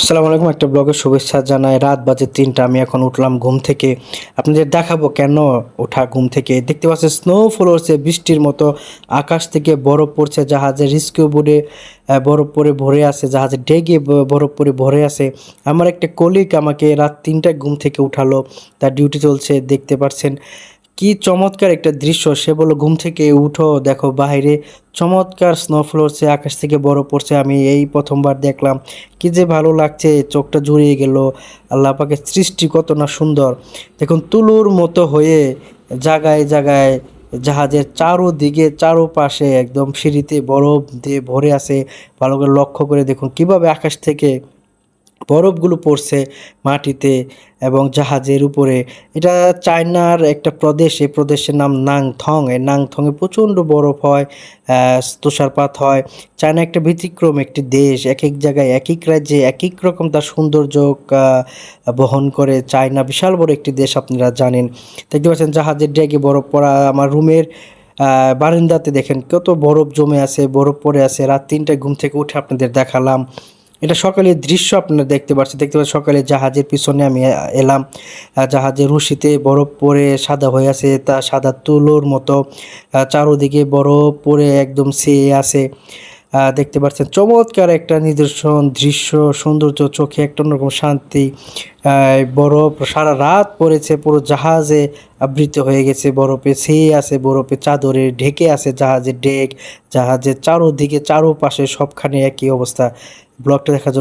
আসসালামু আলাইকুম, একটা ব্লগের শুভেচ্ছা জানাই। রাত বাজে তিনটা, আমি এখন উঠলাম ঘুম থেকে। আপনাদের দেখাবো কেন ওঠা ঘুম থেকে। দেখতে পাচ্ছেন স্নোফল হচ্ছে বৃষ্টির মতো আকাশ থেকে বরফ পড়ছে জাহাজের রিস্কিউ বোর্ডে বরফ পরে ভরে আছে, জাহাজে ডেগে বরফ পরে ভরে আছে। আমার একটা কলিগ আমাকে রাত তিনটায় ঘুম থেকে উঠালো। তার ডিউটি চলছে, দেখতে পাচ্ছেন। কি চমৎকার একটা দৃশ্য। সে বলল, ঘুম থেকে উঠো, দেখো বাইরে চমৎকার স্নোফল হচ্ছে আকাশ থেকে বরফ পড়ছে। আমি এই প্রথমবার দেখলাম। কি যে ভালো লাগছে, চোখটা জুড়িয়ে গেল। আল্লাহ পাকের সৃষ্টি কত না সুন্দর। দেখুন, তুলুর মতো হয়ে জাগায় জাগায় জাহাজের চারোদিকে, চারোপাশে একদম সিঁড়িতে বরফ দিয়ে ভরে আছে। ভালো করে লক্ষ্য করে দেখুন, কীভাবে আকাশ থেকে বরফগুলো পড়ছে মাটিতে এবং জাহাজের উপরে। এটা চায়নার একটা প্রদেশ, এই প্রদেশের নাম নাংথং। এই নাংথংয়ে প্রচণ্ড বরফ হয় তুষারপাত হয়। চায়না একটা ব্যতিক্রম একটি দেশ, এক এক জায়গায়, এক এক রাজ্যে এক এক রকম তার সৌন্দর্য বহন করে। চায়না বিশাল বড় একটি দেশ আপনারা জানেন। দেখতে পাচ্ছেন জাহাজের ডেকে বরফ পড়া আমার রুমের বারান্দাতে দেখেন কত বরফ জমে আছে, বরফ পড়ে আছে। রাত তিনটায় ঘুম থেকে উঠে আপনাদের দেখালাম। এটা সকালের দৃশ্য আপনারা দেখতে পাচ্ছেন। দেখতে পাচ্ছেন সকালে জাহাজের পিছনে আমি এলাম। জাহাজের রশিতে বরফ পরে সাদা হয়ে আছে, তা সাদা তুলোর মতো। চারোদিকে বরফ পরে একদম সেয়ে আছে। দেখতে পাচ্ছেন। চমৎকার একটা নিদর্শন, দৃশ্য, সৌন্দর্য, চোখে একটা অন্যরকম শান্তি বরফ সারা রাত পড়েছে, পুরো জাহাজে আবৃত হয়ে গেছে বরফে ছেয়ে আছে বরফে, চাদরে ঢেকে আছে জাহাজের ডেক, জাহাজের চারোদিকে, চারোপাশে সবখানে একই অবস্থা। ব্লগটা দেখার জন্য